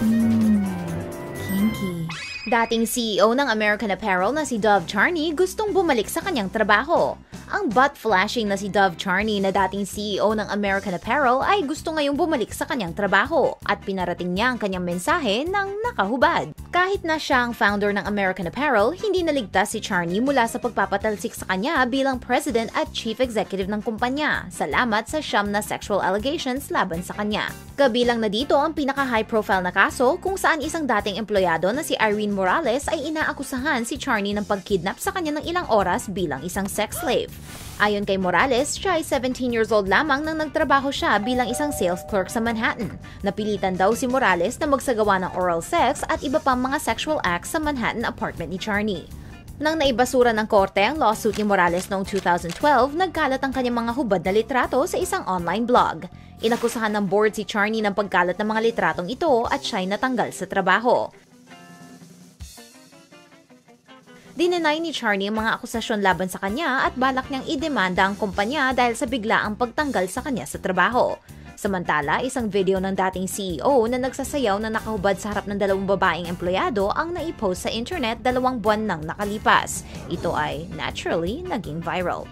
Hmm, kinky. Dating CEO ng American Apparel na si Dove Charney gustong bumalik sa kanyang trabaho. Ang butt-flashing na si Dove Charney na dating CEO ng American Apparel ay gusto ngayong bumalik sa kanyang trabaho at pinarating niya ang kanyang mensahe ng nakahubad. Kahit na siya ang founder ng American Apparel, hindi naligtas si Charney mula sa pagpapatalsik sa kanya bilang president at chief executive ng kumpanya. Salamat sa siyam na sexual allegations laban sa kanya. Kabilang na dito ang pinaka-high profile na kaso kung saan isang dating empleyado na si Irene Morales ay inaakusahan si Charney ng pagkidnap sa kanya ng ilang oras bilang isang sex slave. Ayon kay Morales, siya ay 17 years old lamang nang nagtrabaho siya bilang isang sales clerk sa Manhattan. Napilitan daw si Morales na magsagawa ng oral sex at iba pang mga sexual acts sa Manhattan apartment ni Charney. Nang naibasura ng korte ang lawsuit ni Morales noong 2012, nagkalat ang kanyang mga hubad na litrato sa isang online blog. Inakusahan ng board si Charney ng pagkalat ng mga litratong ito at siya'y natanggal sa trabaho. Dinenay ni Charney ang mga akusasyon laban sa kanya at balak niyang idemanda ang kumpanya dahil sa biglaang pagtanggal sa kanya sa trabaho. Samantala, isang video ng dating CEO na nagsasayaw na nakahubad sa harap ng dalawang babaeng empleyado ang naipost sa internet dalawang buwan nang nakalipas. Ito ay naturally naging viral.